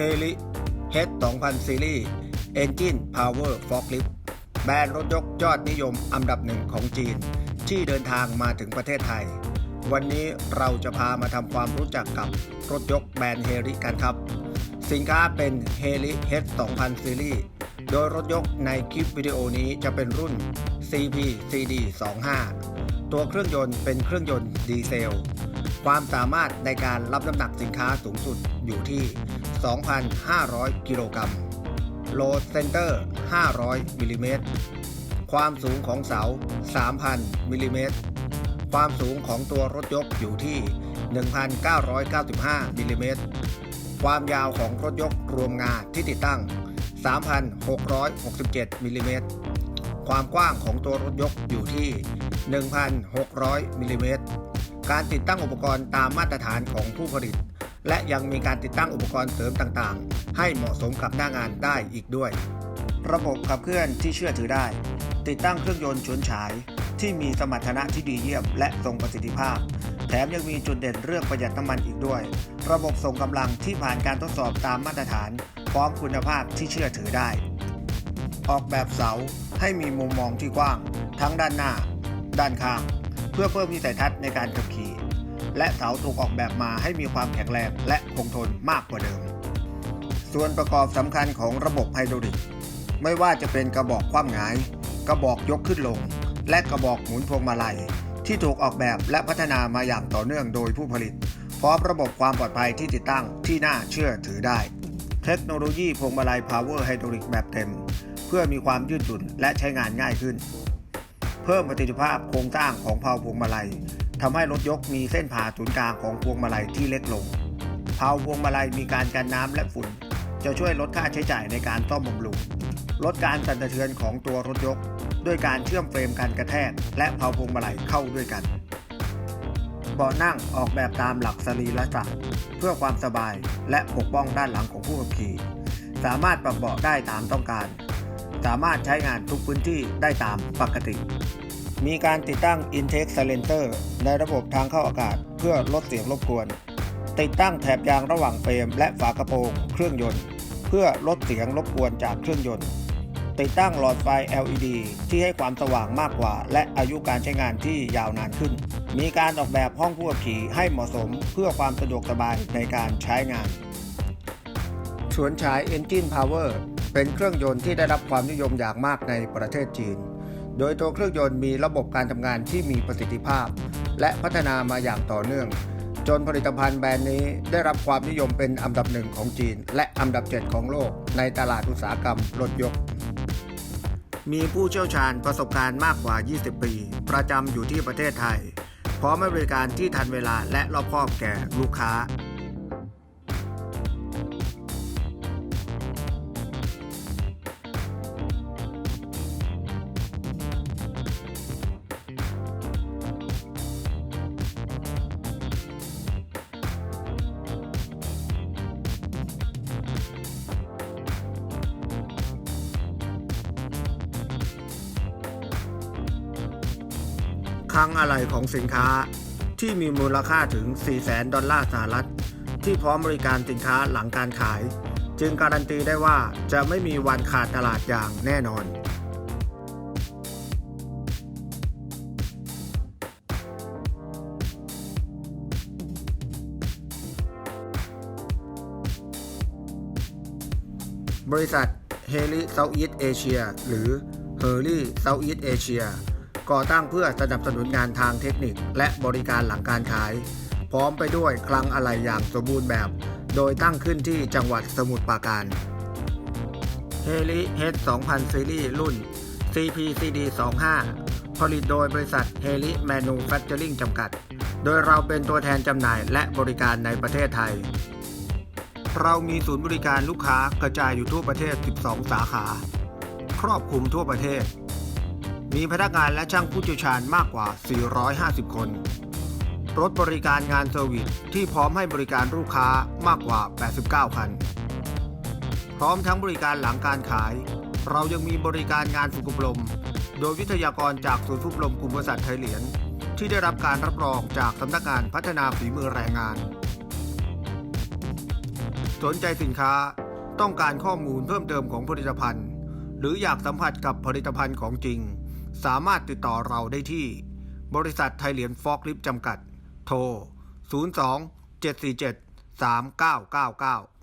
h e l i H 2000 Series Engine Power Forklift แบรนด์รถยกยอดนิยมอันดับหนึ่งของจีน ที่เดินทางมาถึงประเทศไทย วันนี้เราจะพามาทำความรู้จักกับรถยกแบรนด์เฮลิกันครับ สินค้าเป็น h e l i H 2000 Series โดยรถยกในคลิปวิดีโอนี้จะเป็นรุ่น CP CD 25ตัวเครื่องยนต์เป็นเครื่องยนต์ดีเซล ความสามารถในการรับน้ำหนักสินค้าสูงสุดอยู่ที่ 2,500 กิโลกรัม โลดเซนเตอร์ 500 มิลลิเมตร ความสูงของเสา 3,000 มิลลิเมตร ความสูงของตัวรถยกอยู่ที่ 1,995 มิลลิเมตร ความยาวของรถยกรวมงาที่ติดตั้ง 3,667 มิลลิเมตร ความกว้างของตัวรถยกอยู่ที่ 1,600 มิลลิเมตร การติดตั้งอุปกรณ์ตามมาตรฐานของผู้ผลิต และยังมีการติดตั้งอุปกรณ์เสริมต่างๆ ให้เหมาะสมกับหน้างานได้อีกด้วย ระบบขับเคลื่อนที่เชื่อถือได้ ติดตั้งเครื่องยนต์ฉุนฉาย ที่มีสมรรถนะที่ดีเยี่ยม และทรงประสิทธิภาพ แถมยังมีจุดเด่นเรื่องประหยัดน้ำมันอีกด้วย ระบบส่งกำลังที่ผ่านการทดสอบตามมาตรฐาน พร้อมคุณภาพที่เชื่อถือได้ ออกแบบเสาให้มีมุมมองที่กว้าง ทั้งด้านหน้า ด้านข้าง พื่อเพิ่มวิสัยทัศน์ในการขับขี่ และเสาถูกออกแบบมาให้มีความแข็งแรงและคงทนมากกว่าเดิม ส่วนประกอบสำคัญของระบบไฮดรอลิก ไม่ว่าจะเป็นกระบอกคว่ำหงาย กระบอกยกขึ้นลง และกระบอกหมุนพวงมาลัย ที่ถูกออกแบบและพัฒนามาอย่างต่อเนื่องโดยผู้ผลิต พร้อมระบบความปลอดภัยที่ติดตั้งที่น่าเชื่อถือได้ เทคโนโลยีพวงมาลัย Power Hydraulic แบบเต็ม เพื่อมีความยืดหยุ่นและใช้งานง่ายขึ้น เพิ่มประสิทธิภาพโครงสร้างของเพาพวงมาลัยทำให้รถยกมีเส้นผ่าศูนย์กลางของพวงมาลัยที่เล็กลงเพาพวงมาลัยมีการกันน้ำและฝุ่น จะช่วยลดค่าใช้จ่ายในการซ่อมบำรุงลดการสั่นสะเทือนของตัวรถยก ด้วยการเชื่อมเฟรมกันกระแทก และเพาพวงมาลัยเข้าด้วยกันเบาะนั่งออกแบบตามหลักสรีระศักดิ์เพื่อความสบายและปกป้องด้านหลังของผู้ขับขี่ สามารถปรับเบาะได้ตามต้องการ สามารถใช้งานทุกพื้นที่ได้ตามปกติ มีการติดตั้ง Intake Silencer ในระบบทางเข้าอากาศเพื่อลดเสียงรบกวน ติดตั้งแถบยางระหว่างเฟรมและฝากระโปรงเครื่องยนต์ เพื่อลดเสียงรบกวนจากเครื่องยนต์ ติดตั้งหลอดไฟ LED ที่ให้ความสว่างมากกว่า และอายุการใช้งานที่ยาวนานขึ้น มีการออกแบบห้องผู้ขับขี่ให้เหมาะสมเพื่อความสะดวกสบายในการใช้งานฉวนฉาย Engine Power เป็นเครื่องยนต์ที่ได้รับความนิยมอย่างมากในประเทศจีน โดยตัวเครื่องยนต์มีระบบการทำงานที่มีประสิทธิภาพ และพัฒนามาอย่างต่อเนื่อง จนผลิตภัณฑ์แบรนด์นี้ได้รับความนิยมเป็นอันดับหนึ่งของจีน และอันดับ7ของโลก ในตลาดอุตสาหกรรมรถยกมีผู้เชี่ยวชาญประสบการณ์มากกว่า 20 ปี ประจำอยู่ที่ประเทศไทย พร้อมให้บริการที่ทันเวลาและรอบคอบแก่ลูกค้า คลังอะไหล่ของสินค้าที่มีมูลค่าถึง 400,000 ดอลลาร์สหรัฐ ที่พร้อมบริการสินค้าหลังการขาย จึงการันตีได้ว่าจะไม่มีวันขาดตลาดอย่างแน่นอน บริษัทเฮลิเซาท์อีสเอเชียหรือเฮอรี่เซาท์อีสเอเชีย ก่อตั้งเพื่อสนับสนุนงานทางเทคนิค และบริการหลังการขาย พร้อมไปด้วยคลังอะไหล่อย่างสมบูรณ์แบบ โดยตั้งขึ้นที่จังหวัดสมุทรปราการเฮลิเฮด2000 ซีรีส์รุ่น CPCD 25ผลิตโดยบริษัทเฮลิแมนูแฟคเจอริงจำกัด โดยเราเป็นตัวแทนจำหน่ายและบริการในประเทศไทย เรามีศูนย์บริการลูกค้ากระจายอยู่ทั่วประเทศ 12 สาขา ครอบคลุมทั่วประเทศ มีพนักงานและช่างผู้เชี่ยวชาญมากกว่า 450 คน รถบริการงานเซอร์วิสที่พร้อมให้บริการลูกค้ามากกว่า 89 คัน พร้อมทั้งบริการหลังการขาย เรายังมีบริการงานฝึกอบรม โดยวิทยากรจากศูนย์ฝึกอบรมกลุ่มบริษัทไทยเหรียญที่ได้รับการรับรองจากสำนักงานพัฒนาฝีมือแรงงาน สนใจสินค้าต้องการข้อมูลเพิ่มเติมของผลิตภัณฑ์ หรืออยากสัมผัสกับผลิตภัณฑ์ของจริง สามารถติดต่อเราได้ที่ บริษัทไทยเหรียญฟอกลิฟจำกัด โทร 02 747 3999